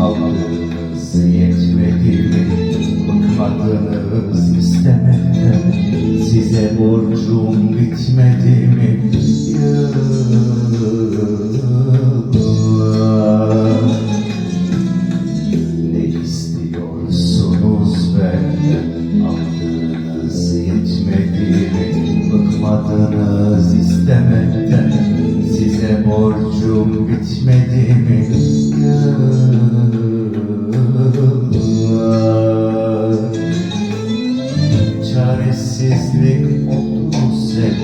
Aldığınız yetmedi mi? Bıkmadınız istemekte Size borcum bitmedi mi? Yıllar. Ne istiyorsunuz benden? Aldığınız yetmedi mi? Bıkmadınız istemekte Size borcum bitmedi mi? Çaresizlik oldunuz hep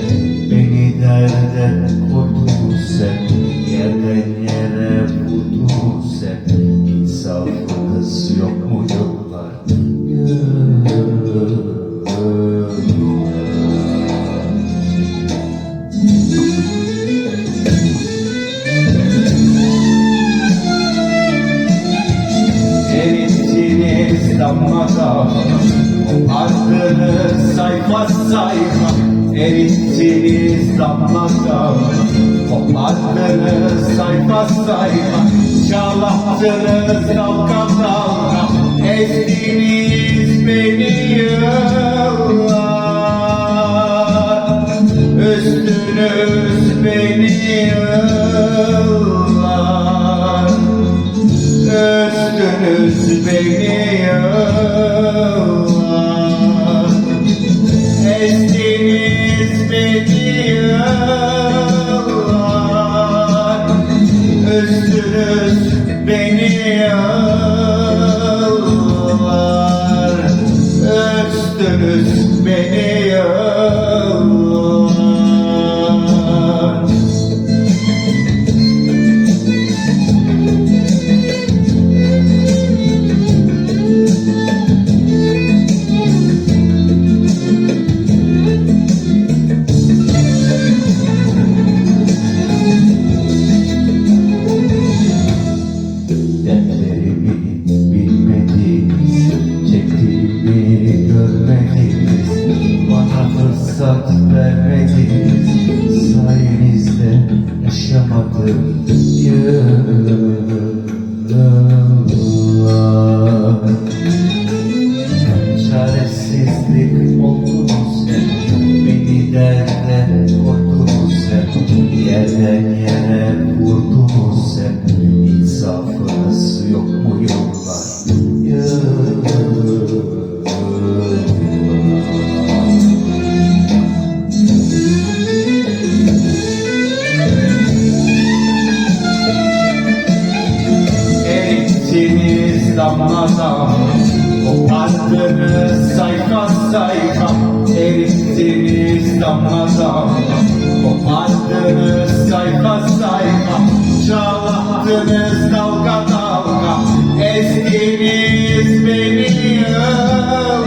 Beni derde koydunuz hep Yerden yere vurdunuz hep İnsafınız yok mu Yıllar Erittiniz damla damla sayfa Erittiniz damla damla Ardınız sayfa sayfa Çalattınız dalga dalga Ezdiniz beni yıllar Üstünüz beni yıllar. Üstünüz beni yıllar beni görmediniz, bana fırsat vermediniz, sayenizde yaşamadım yıllar. damlada Koparttınız sayfa sayfa Erittiniz damlada. Koparttınız sayfa sayfa Çalattınız dalga dalga. Estiniz beni yıllar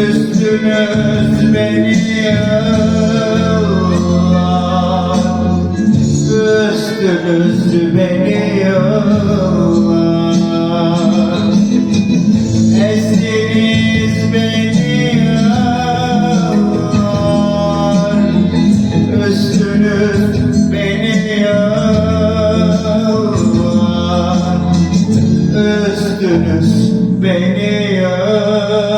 Üstünüz beni yıllar üstünüz beni yar